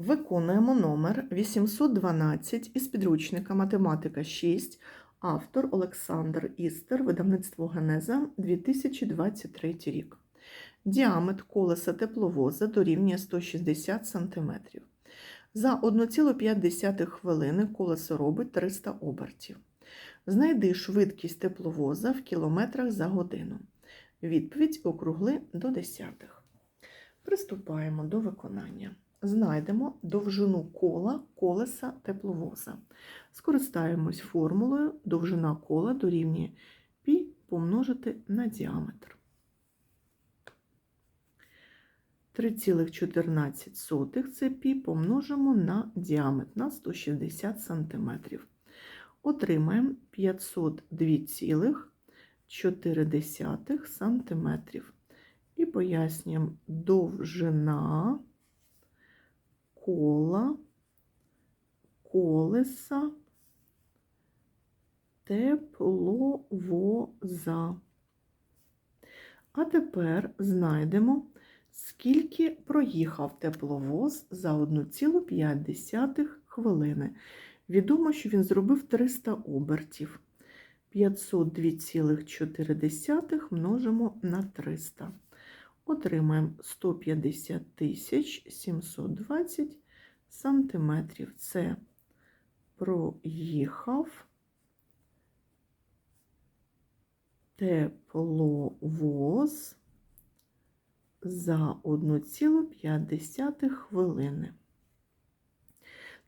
Виконуємо номер 812 із підручника Математика 6, автор Олександр Істер, видавництво Генеза 2023 рік. Діаметр колеса тепловоза дорівнює 160 см. За 1,5 хвилини колесо робить 300 обертів. Знайди швидкість тепловоза в кілометрах за годину. Відповідь округли до десятих. Приступаємо до виконання. Знайдемо довжину кола колеса тепловоза. Скористаємось формулою довжина кола дорівнює π помножити на діаметр. 3,14 це π помножимо на діаметр на 160 см. Отримаємо 502,4 см. І пояснюємо довжина кола, колеса, тепловоза. А тепер знайдемо, скільки проїхав тепловоз за 1,5 хвилини. Відомо, що він зробив 300 обертів. 502,4 множимо на 300 отримаємо 150 тисяч 720 сантиметрів. Це проїхав тепловоз за 1,5 хвилини.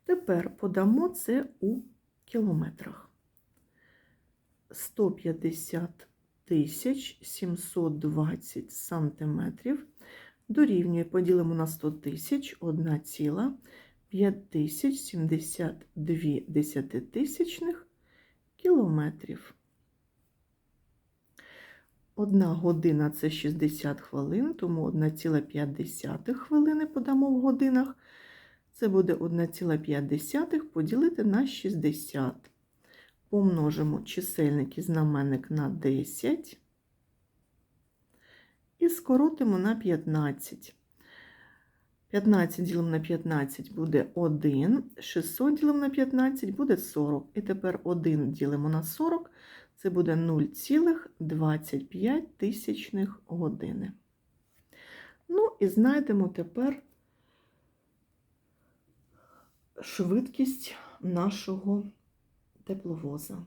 Тепер подамо це у кілометрах. 150 720 сантиметрів дорівнює, поділимо на 100 тисяч, 1,5072 десятитисячних кілометрів. Одна година це 60 хвилин, тому 1,5 хвилини подамо в годинах. Це буде 1,5 поділити на 60 помножимо чисельник і знаменник на 10 і скоротимо на 15. 15 ділимо на 15 буде 1, 600 ділимо на 15 буде 40. І тепер 1 ділимо на 40, це буде 0,25 тисячних години. Ну і знайдемо тепер швидкість нашого тепловоза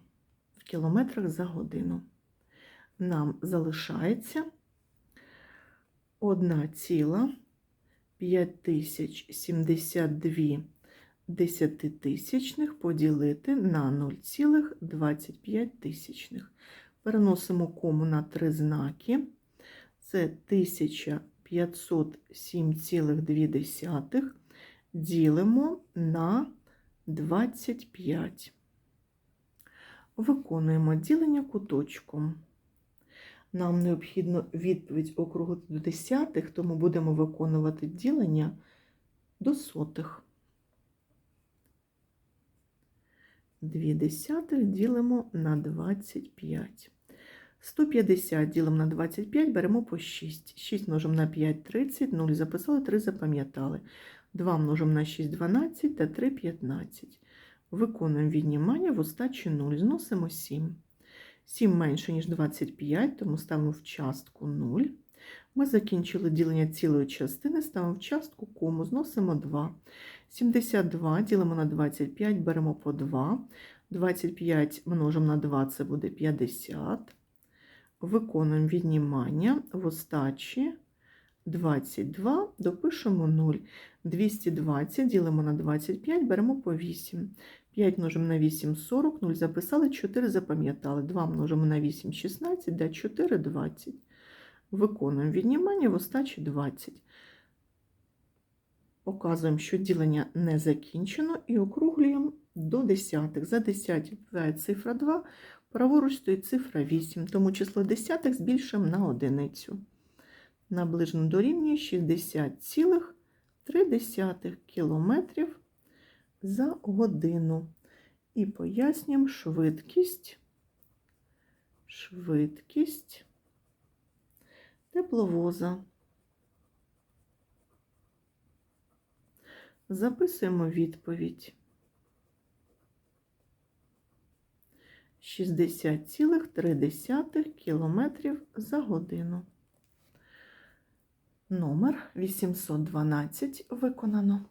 в кілометрах за годину. Нам залишається 1,5072 десятитисячних поділити на 0,25 тисячних. Переносимо кому на три знаки. Це 1507,2 ділимо на 25. Виконуємо ділення куточком. Нам необхідно відповідь округлити до десятих, тому будемо виконувати ділення до сотих. Дві десятих ділимо на 25. 150 ділимо на 25, беремо по 6. 6 множимо на 5 30, 0 записали, 3 запам'ятали. 2 множимо на 6 12 та 3 15. Виконуємо віднімання в остачі 0, зносимо 7. 7 менше, ніж 25, тому ставимо в частку 0. Ми закінчили ділення цілої частини, ставимо в частку кому, зносимо 2. 72 ділимо на 25, беремо по 2. 25 множимо на 2, це буде 50. Виконуємо віднімання в остачі 22, допишемо 0. 220 ділимо на 25, беремо по 8. 5 множимо на 8 40, 0 записали, 4 запам'ятали. 2 множимо на 8 16, да 4 20. Виконуємо віднімання в остачі 20. Показуємо, що ділення не закінчено, і округлюємо до десятих. За 10 відповідає цифра 2, праворуч стоїть цифра 8, тому число десятих збільшимо на одиницю. Наближено дорівнює 60,3 кілометрів за годину. І пояснюємо швидкість, швидкість тепловоза. Записуємо відповідь. 60,3 кілометрів за годину. Номер 812 виконано.